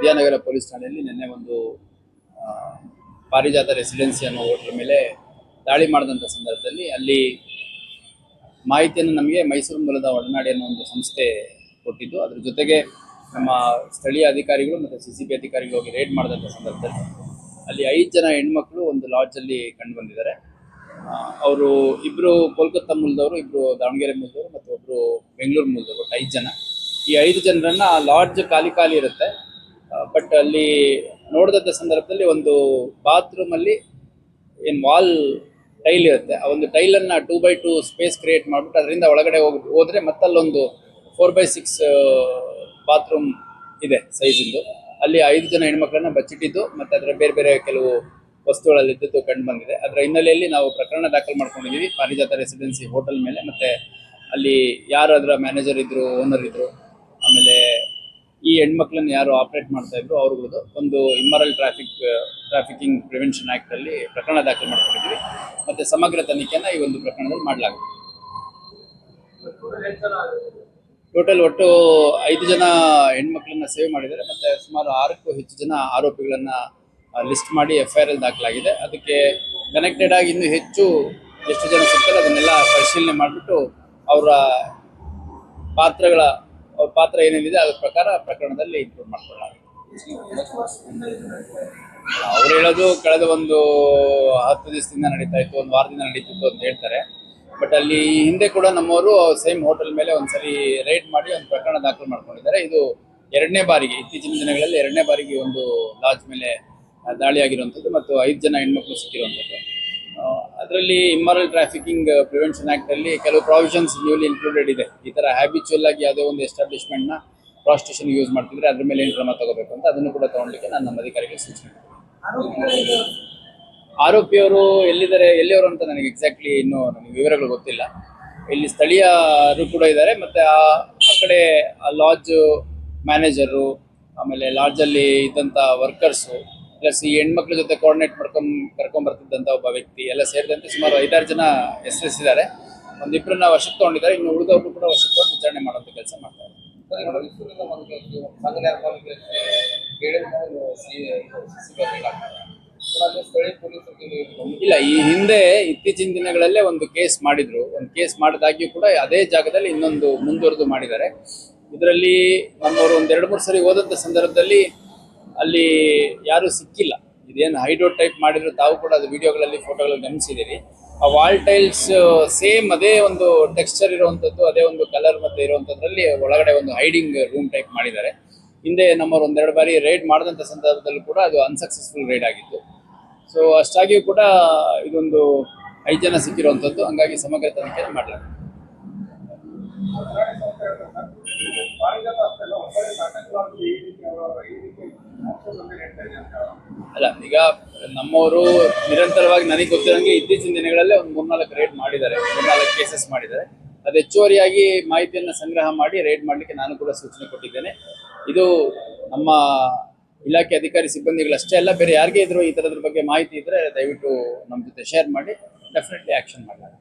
Vidyanagar police ಠಾಣೆಯಲ್ಲಿ ನಿನ್ನೆ ಒಂದು ಪಾರಿಜಾತ ರೆಸಿಡೆನ್ಸಿ ಅನ್ನೋ ಹೋಟ್ಲ್ ಮೇಲೆ ದಾಳಿ ಮಾಡಿದಂಥ ಸಂದರ್ಭದಲ್ಲಿ ಅಲ್ಲಿ ಮಾಹಿತಿಯನ್ನು ನಮಗೆ ಮೈಸೂರು ಮೂಲದ ಒಡನಾಡಿ ಅನ್ನೋ ಒಂದು ಸಂಸ್ಥೆ ಕೊಟ್ಟಿದ್ದು. ಅದ್ರ ಜೊತೆಗೆ ನಮ್ಮ ಸ್ಥಳೀಯ ಅಧಿಕಾರಿಗಳು ಮತ್ತು ಸಿ ಸಿ ಬಿ ಅಧಿಕಾರಿಗಳು ಹೋಗಿ ರೇಡ್ ಮಾಡಿದಂಥ ಸಂದರ್ಭದಲ್ಲಿ ಅಲ್ಲಿ ಐದು ಜನ ಹೆಣ್ಮಕ್ಳು ಒಂದು ಲಾಡ್ಜಲ್ಲಿ ಕಂಡು ಬಂದಿದ್ದಾರೆ. ಅವರು ಇಬ್ಬರು ಕೋಲ್ಕತ್ತಾ ಮೂಲದವರು ಇಬ್ಬರು ದಾವಣಗೆರೆ ಮೂಲದವರು ಮತ್ತು ಒಬ್ಬರು ಬೆಂಗಳೂರು ಮೂಲದವರು ಐದು ಜನ. ಈ ಐದು ಜನರನ್ನು ಆ ಲಾಡ್ಜ್ ಖಾಲಿ ಖಾಲಿ ಇರುತ್ತೆ. ಬಟ್ ಅಲ್ಲಿ ನೋಡಿದಂಥ ಸಂದರ್ಭದಲ್ಲಿ ಒಂದು ಬಾತ್ರೂಮಲ್ಲಿ ಏನು ವಾಲ್ ಟೈಲ್ ಇರುತ್ತೆ. ಆ ಒಂದು ಟೈಲನ್ನು two by two space create ಮಾಡಿಬಿಟ್ಟು ಅದರಿಂದ ಒಳಗಡೆ ಹೋಗಿ, ಹೋದರೆ ಮತ್ತಲ್ಲೊಂದು ಫೋರ್ ಬೈ ಸಿಕ್ಸ್ ಬಾತ್ರೂಮ್ ಇದೆ ಸೈಜಿಂದು ಅಲ್ಲಿ ಐದು ಜನ ಹೆಣ್ಮಕ್ಳನ್ನ ಬಚ್ಚಿಟ್ಟಿದ್ದು ಮತ್ತು ಅದರ ಬೇರೆ ಬೇರೆ ಕೆಲವು ವಸ್ತುಗಳಲ್ಲಿ ಇದ್ದದ್ದು ಕಂಡು ಬಂದಿದೆ. ಅದರ ಹಿನ್ನೆಲೆಯಲ್ಲಿ ನಾವು ಪ್ರಕರಣ ದಾಖಲು ಮಾಡ್ಕೊಂಡಿದ್ದೀವಿ. ಪಾರಿಜಾತ ರೆಸಿಡೆನ್ಸಿ ಹೋಟೆಲ್ ಮೇಲೆ ಮತ್ತು ಅಲ್ಲಿ ಯಾರು ಅದರ ಮ್ಯಾನೇಜರ್ ಇದ್ರು ಓನರ್ ಇದ್ರು, ಆಮೇಲೆ ಈ ಹೆಣ್ಮಕ್ಳನ್ನ ಯಾರು ಆಪರೇಟ್ ಮಾಡ್ತಾ ಇದ್ರು ಅವ್ರದ್ದು ಒಂದು immoral traffic trafficking prevention act ಅಲ್ಲಿ ಪ್ರಕರಣ ದಾಖಲು ಮಾಡ್ಕೊಂಡಿದ್ವಿ ಮತ್ತೆ ಸಮಗ್ರ ತನಿಖೆಯನ್ನ ಈ ಒಂದು ಪ್ರಕರಣದಲ್ಲಿ ಮಾಡಲಾಗುತ್ತೆ. ಟೋಟಲ್ ಒಟ್ಟು ಐದು ಜನ ಹೆಣ್ಮಕ್ಳನ್ನ ಸೇವ್ ಮಾಡಿದ್ದಾರೆ. ಮತ್ತೆ ಸುಮಾರು ಆರಕ್ಕೂ ಹೆಚ್ಚು ಜನ ಆರೋಪಿಗಳನ್ನ ಲಿಸ್ಟ್ ಮಾಡಿ ಎಫ್ ಐ ಆರ್ ಅಲ್ಲಿ ದಾಖಲಾಗಿದೆ. ಅದಕ್ಕೆ ಕನೆಕ್ಟೆಡ್ ಆಗಿ ಇನ್ನೂ ಹೆಚ್ಚು ಎಷ್ಟು ಜನ ಸಿಗ್ತಾರೆ ಅದನ್ನೆಲ್ಲ ಪರಿಶೀಲನೆ ಮಾಡಿಬಿಟ್ಟು ಅವರ ಪಾತ್ರಗಳ ಅವ್ರ ಪಾತ್ರ ಏನೇನಿದೆ ಅದ್ರ ಪ್ರಕಾರ ಪ್ರಕರಣದಲ್ಲಿ ಇನ್ಕ್ಲೂಡ್ ಮಾಡ್ಕೊಳ್ಳಲಾಗಿದೆ. ಅವ್ರು ಹೇಳೋದು ಕಳೆದ ಒಂದು ಹತ್ತು ದಿವಸದಿಂದ ನಡೀತಾ ಇತ್ತು, ಒಂದು ವಾರದಿಂದ ನಡೀತಿತ್ತು ಅಂತ ಹೇಳ್ತಾರೆ. ಬಟ್ ಅಲ್ಲಿ ಹಿಂದೆ ಕೂಡ ನಮ್ಮವರು ಸೇಮ್ ಹೋಟೆಲ್ ಮೇಲೆ ಒಂದ್ಸರಿ ರೈಡ್ ಮಾಡಿ ಒಂದು ಪ್ರಕರಣ ದಾಖಲು ಮಾಡ್ಕೊಂಡಿದ್ದಾರೆ. ಇದು ಎರಡನೇ ಬಾರಿಗೆ, ಇತ್ತೀಚಿನ ದಿನಗಳಲ್ಲಿ ಎರಡನೇ ಬಾರಿಗೆ ಒಂದು ಲಾಡ್ಜ್ ಮೇಲೆ ದಾಳಿ ಆಗಿರುವಂಥದ್ದು ಮತ್ತು ಐದು ಜನ ಹೆಣ್ಮಕ್ಳು ಸಿಕ್ಕಿರುವಂಥದ್ದು. ಅದರಲ್ಲಿ ಇಮ್ಮರಲ್ ಟ್ರಾಫಿಕಿಂಗ್ ಪ್ರಿವೆನ್ಷನ್ ಆಕ್ಟ್ ಅಲ್ಲಿ ಕೆಲವು ಪ್ರಾವಿಷನ್ಸ್ ನ್ಯೂಲಿ ಇನ್ಕ್ಲೂಡೆಡ್ ಇದೆ ಈ ತರ ಹ್ಯಾಬಿಚುವಲ್ ಆಗಿ ಯಾವುದೇ ಒಂದು ಎಸ್ಟಾಬ್ಲಿಷ್ಮೆಂಟ್ನ ಪ್ರಾಸ್ಟೇಷನ್ ಯೂಸ್ ಮಾಡ್ತಿದ್ರೆ ಅದ್ರ ಮೇಲೆ ಏನು ಕ್ರಮ ತಗೋಬೇಕು ಅಂತ ಅದನ್ನು ಕೂಡ ತಗೊಳ್ಳಿಕ್ಕೆ ನಾನು ನಮ್ಮ ಅಧಿಕಾರಿಗಳಿಗೆ ಸೂಚನೆ. ಆರೋಪಿಯವರು ಎಲ್ಲಿದ್ದಾರೆ, ಎಲ್ಲಿಯವರು ಅಂತ ನನಗೆ ಎಕ್ಸಾಕ್ಟ್ಲಿ ಇನ್ನೂ ನನಗೆ ವಿವರಗಳು ಗೊತ್ತಿಲ್ಲ ಇಲ್ಲಿ ಸ್ಥಳೀಯರು ಕೂಡ ಇದ್ದಾರೆ, ಮತ್ತೆ ಆ ಕಡೆ ಲಾಡ್ಜ್ ಮ್ಯಾನೇಜರು ಆಮೇಲೆ ಲಾಡ್ಜಲ್ಲಿ ಇದ್ದಂಥ ವರ್ಕರ್ಸು ಪ್ಲಸ್ ಈ ಹೆಣ್ಮಕ್ಳ ಜೊತೆ ಕೋಆರ್ಡಿನೇಟ್ ಮಾಡ್ಕೊಂಡ್ ಕರ್ಕೊಂಡ್ ಬರ್ತಿದ್ದಂತ ಒಬ್ಬ ವ್ಯಕ್ತಿ ಎಲ್ಲ ಸೇರಿದಂತೆ ಸುಮಾರು ಐದಾರು ಜನ ಹೆಸರಿಸಿದ್ದಾರೆ. ಒಂದಿಬ್ಬರನ್ನ ವಶಕ್ಕೆ ತಗೊಂಡಿದ್ದಾರೆ ಇನ್ನು ಉಳಿದವ್ರು ಕೂಡ ವಶಕ್ಕೆ ತಗೊಂಡು ವಿಚಾರಣೆ ಮಾಡುವಂತ ಕೆಲಸ ಮಾಡ್ತಾರೆ ಇಲ್ಲ ಈ ಹಿಂದೆ ಇತ್ತೀಚಿನ ದಿನಗಳಲ್ಲೇ ಒಂದು ಕೇಸ್ ಮಾಡಿದ್ರು. ಒಂದು ಕೇಸ್ ಮಾಡಿದಾಗ್ಯೂ ಕೂಡ ಅದೇ ಜಾಗದಲ್ಲಿ ಇನ್ನೊಂದು ಮುಂದುವರೆದು ಮಾಡಿದ್ದಾರೆ. ಇದರಲ್ಲಿ ನಮ್ಮವರು ಒಂದೆರಡು ಎರಡು ಮೂರು ಸರಿ ಹೋದಂಥ ಸಂದರ್ಭದಲ್ಲಿ ಅಲ್ಲಿ ಯಾರು ಸಿಕ್ಕಿಲ್ಲ. ಇದೇನು ಹೈಡ್ರೋ ಟೈಪ್ ಮಾಡಿದ್ರು ತಾವು ಕೂಡ ಅದು ವಿಡಿಯೋಗಳಲ್ಲಿ, ಫೋಟೋಗಳಲ್ಲಿ ಗಮನಿಸಿದ್ದೀರಿ. ಆ ವಾಲ್ ಟೈಲ್ಸ್ ಸೇಮ್ ಅದೇ ಒಂದು ಟೆಕ್ಸ್ಚರ್ ಇರುವಂಥದ್ದು, ಅದೇ ಒಂದು ಕಲರ್ ಮತ್ತೆ ಇರುವಂಥದ್ರಲ್ಲಿ ಒಳಗಡೆ ಒಂದು ಹೈಡಿಂಗ್ ರೂಮ್ ಟೈಪ್ ಮಾಡಿದ್ದಾರೆ. ಹಿಂದೆ ನಮ್ಮವ್ರು ಒಂದೆರಡು ಬಾರಿ ರೈಡ್ ಮಾಡಿದಂಥ ಸಂದರ್ಭದಲ್ಲೂ ಕೂಡ ಅದು ಅನ್ಸಕ್ಸಸ್ಫುಲ್ ರೈಡ್ ಆಗಿತ್ತು. ಸೊ ಅಷ್ಟಾಗಿಯೂ ಕೂಡ ಇದೊಂದು ಐದು ಜನ ಸಿಕ್ಕಿರುವಂಥದ್ದು. ಹಂಗಾಗಿ ಸಮಗ್ರ ತನಿಖೆ ಮಾಡಲಾಗಿದೆ ಅಲ್ಲ, ಈಗ ನಮ್ಮವರು ನಿರಂತರವಾಗಿ ನನಗೆ ಗೊತ್ತಿರೋಂಗೆ ಇತ್ತೀಚಿನ ದಿನಗಳಲ್ಲೇ ಒಂದು ಮೂರ್ನಾಲ್ಕು ರೇಡ್ ಮಾಡಿದ್ದಾರೆ, ಮೂರ್ನಾಲ್ಕು ಕೇಸಸ್ ಮಾಡಿದ್ದಾರೆ. ಅದು ಹೆಚ್ಚುವರಿಯಾಗಿ ಮಾಹಿತಿಯನ್ನು ಸಂಗ್ರಹ ಮಾಡಿ ರೇಡ್ ಮಾಡಲಿಕ್ಕೆ ನಾನು ಕೂಡ ಸೂಚನೆ ಕೊಟ್ಟಿದ್ದೇನೆ. ಇದು ನಮ್ಮ ಇಲಾಖೆ ಅಧಿಕಾರಿ ಸಿಬ್ಬಂದಿಗಳಷ್ಟೇ ಅಲ್ಲ, ಬೇರೆ ಯಾರಿಗೇ ಇದ್ರು ಈ ಥರದ್ರ ಬಗ್ಗೆ ಮಾಹಿತಿ ಇದ್ರೆ ದಯವಿಟ್ಟು ನಮ್ಮ ಜೊತೆ ಶೇರ್ ಮಾಡಿ ಡೆಫಿನೆಟ್ಲಿ ಆ್ಯಕ್ಷನ್ ಮಾಡಲಾಗುತ್ತೆ